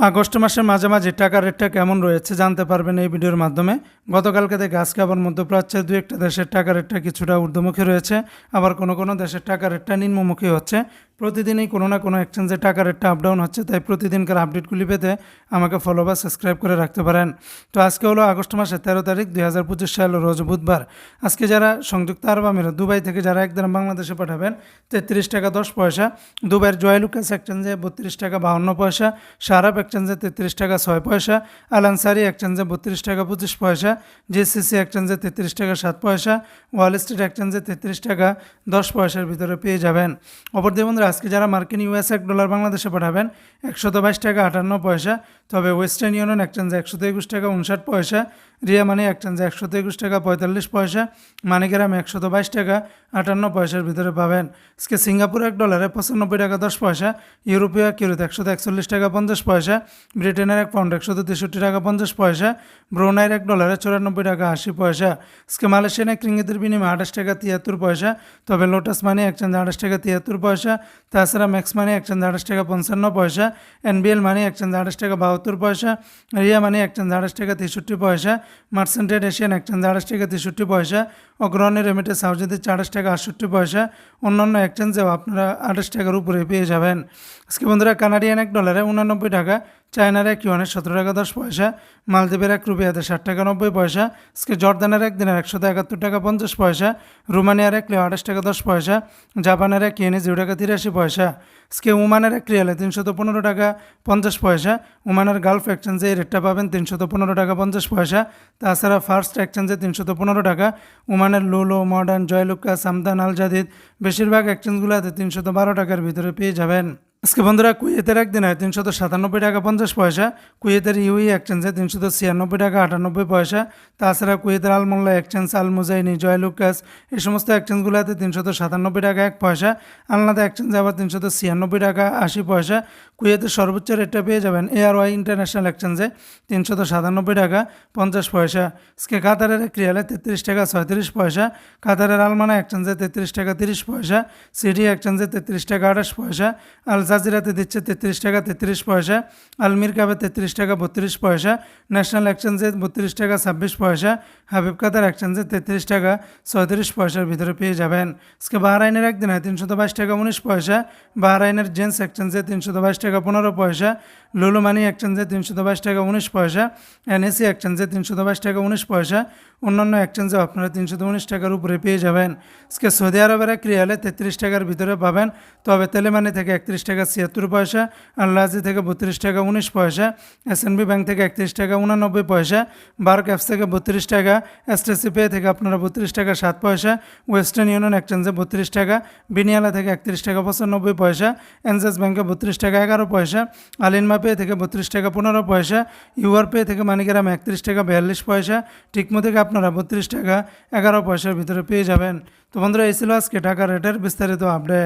August মাসের মাঝামাঝি টাকার রেটটা কেমন রয়েছে জানতে পারবেন এই ভিডিওর মাধ্যমে। গতকালকে দেখে আজকে আবার মধ্যপ্রাচ্যের দু একটা দেশের টাকার রেটটা কিছুটা ঊর্ধ্বমুখী রয়েছে। আবার কোনো কোনো দেশের টাকার রেটটা নিম্নমুখী হচ্ছে। প্রতিদিনই কোনো না কোনো এক্সচেঞ্জে টাকা রেটটা আপ ডাউন হচ্ছে, তাই প্রতিদিনকার আপডেটগুলি পেতে আমাকে ফলো বা সাবস্ক্রাইব করে রাখতে পারেন। তো আজকে হলো আগস্ট মাসের তেরো তারিখ দুই হাজার পঁচিশ সাল রোজ বুধবার। আজকে যারা সংযুক্ত আরব আমিরাত, দুবাই থেকে যারা একদিন বাংলাদেশে পাঠাবেন, তেত্রিশ টাকা দশ পয়সা, দুবাইয়ের জয়লুকাস এক্সচেঞ্জে বত্রিশ টাকা বাহান্ন পয়সা সারাপ এক্সচেঞ্জে তেত্রিশ টাকা ছয় পয়সা আলানসারি এক্সচেঞ্জে বত্রিশ টাকা পঁচিশ পয়সা জিসিসি এক্সচেঞ্জে তেত্রিশ টাকা সাত পয়সা, ওয়াল স্ট্রিট এক্সচেঞ্জে তেত্রিশ টাকা দশ পয়সার ভিতরে পেয়ে যাবেন। অপরদিকে বন্ধুরা আজকে যারা মার্কিন ইউএস এক ডলার বাংলাদেশে পাঠাবেন একশত বাইশ টাকা আটান্ন পয়সা তবে ওয়েস্টার্ন ইউনিয়ন এক এক্সচেঞ্জে একশত একুশ টাকা, উনষাট পয়সা রিয়া মানি এক এক্সচেঞ্জে একশত একুশ টাকা, পঁয়তাল্লিশ পয়সা মানিগ্রাম একশত বাইশ টাকা, আটান্ন পয়সার ভিতরে পাবেন। আজকে সিঙ্গাপুর এক ডলারে পঁচানব্বই টাকা, দশ পয়সা, ইউরোপীয় কিরোতে একশত একচল্লিশ টাকা, পঞ্চাশ পয়সা, ব্রিটেনের এক পাউন্ড একশো তেষট্টি টাকা, পঞ্চাশ পয়সা, ব্রুনাইয়ের এক ডলারে চুরানব্বই টাকা, আশি পয়সা। আজকে মালয়েশিয়ান এক রিঙ্গিতের বিনিময়ে আঠাশ টাকা, তিয়াত্তর পয়সা, তবে লোটাস মানি এক একচেঞ্জে আঠাশ টাকা, তিয়াত্তর পয়সা, তাছাড়া ম্যাক্স মানি এক একচেঞ্জে আঠাশ টাকা, পঞ্চান্ন পয়সা এনবিএল মানি এক একচেঞ্জে আঠাশ টাকা বাহাত্তর পয়সা, রিয়া মানি একচেঞ্জ আঠাশ টাকা তেষট্টি পয়সা মার্সেন্টেড এশিয়ান একচেঞ্জ আঠাশ টাকা তেষট্টি পয়সা অগ্রহণের রেমিটেন্স হাউজেতে আঠাশ টাকা আটষট্টি পয়সা, অন্যান্য একচেঞ্জেও আপনারা আঠাশ টাকার উপরে পেয়ে যাবেন। আজকে বন্ধুরা কানাডিয়ান এক ডলারে উনানব্বই টাকা চায়নার এক ইউয়ানের সতেরো টাকা দশ পয়সা, মালদ্বীপের এক রুপিয়াতে ষাট টাকা নব্বই পয়সা, আজকে জর্দানের এক দিনের একশত একাত্তর টাকা পঞ্চাশ পয়সা, রোমানিয়ার এক লিও আঠাশ টাকা দশ পয়সা, জাপানের এক ইয়েনে জিরো টাকা তিরাশি পয়সা, আজকে ওমানের এক রিয়ালে তিনশত পনেরো টাকা পঞ্চাশ পয়সা, ওমানের গালফ এক্সচেঞ্জে এই রেটটা পাবেন তিনশত পনেরো টাকা পঞ্চাশ পয়সা, তাছাড়া ফার্স্ট এক্সচেঞ্জে তিনশত পনেরো টাকা, ওমানের লুলো, মডার্ন, জয়লুকা, সামদান আল জাদিদ বেশিরভাগ এক্সচেঞ্জগুলোতে তিনশত বারো টাকার ভিতরে পেয়ে যাবেন। আজকে বন্ধুরা কুয়েতের একদিন হয়, তিনশত সাতানব্বই টাকা পঞ্চাশ পয়সা। কুয়েতের ইউই এক্সচেঞ্জে তিনশত ছিয়ানব্বই টাকা আটানব্বই পয়সা। তাছাড়া কুয়েতের আলমোল্লা এক্সচেঞ্জ আল মুজাইনি জয়লুকাস, এই সমস্ত এক্সচেঞ্জগুলোতে তিনশত সাতানব্বই টাকা এক পয়সা। আলনাদা এক্সচেঞ্জে আবার তিনশত ছিয়ানব্বই টাকা আশি পয়সা। কুয়েতের সর্বোচ্চ রেটটা পেয়ে যাবেন এআরওয়াই ইন্টারন্যাশনাল এক্সচেঞ্জে তিনশত সাতানব্বই টাকা পঞ্চাশ পয়সা। আজকে কাতারের এক রিয়ালে তেত্রিশ টাকা ছয়ত্রিশ পয়সা। কাতারের আলমানা এক্সচেঞ্জে তেত্রিশ টাকা তিরিশ পয়সা। সিডি এক্সচেঞ্জে তেত্রিশ টাকা আঠাশ পয়সা। আল জাজিরাতে দিচ্ছে তেত্রিশ টাকা, তেত্রিশ পয়সা। আলমির কাবে তেত্রিশ টাকা, বত্রিশ পয়সা। ন্যাশনাল এক্সচেঞ্জে বত্রিশ টাকা, ছাব্বিশ পয়সা। হাবিব কাতার এক্সচেঞ্জে তেত্রিশ টাকা ছয়ত্রিশ পয়সার ভিতরে পেয়ে যাবেন। আজকে বাহরাইনের একদিনে তিনশত বাইশ টাকা উনিশ পয়সা, বাহরাইনের জেন্টস এক্সচেঞ্জে তিনশত বাইশ টাকা পনেরো পয়সা লুলু মানি এক্সচেঞ্জে তিনশত বাইশ টাকা উনিশ পয়সা, এনএসি এক্সচেঞ্জে তিনশত বাইশ টাকা উনিশ পয়সা, অন্যান্য এক্সচেঞ্জেও আপনারা তিনশত উনিশ টাকার উপরে পেয়ে যাবেন। আজকে সৌদি আরবের এক রিয়ালে তেত্রিশ টাকার ভিতরে পাবেন, তবে তেলেমানি থেকে একত্রিশ টাকা ছিয়াত্তর পয়সা আল্লাহাজি থেকে বত্রিশ টাকা উনিশ পয়সা এসএনবি ব্যাংক থেকে একত্রিশ টাকা উনানব্বই পয়সা বার ক্যাপস থেকে বত্রিশ টাকা এসটিসি পে থেকে আপনারা বত্রিশ টাকা সাত পয়সা, ওয়েস্টার্ন ইউনিয়ন এক্সচেঞ্জে বত্রিশ টাকা, বিনিয়ালা থেকে একত্রিশ টাকা পঁচানব্বই পয়সা এনজেস ব্যাংকে বত্রিশ টাকা এগারো পয়সা, আলিনমা পে থেকে বত্রিশ টাকা পনেরো পয়সা, ইউআর পে থেকে মানিকেরাম একত্রিশ টাকা বিয়াল্লিশ পয়সা, টিকমো থেকে আপনারা বত্রিশ টাকা এগারো পয়সার ভিতরে পেয়ে যাবেন। তো বন্ধুরা, এই ছিল আজকে টাকা রেটের বিস্তারিত আপডেট।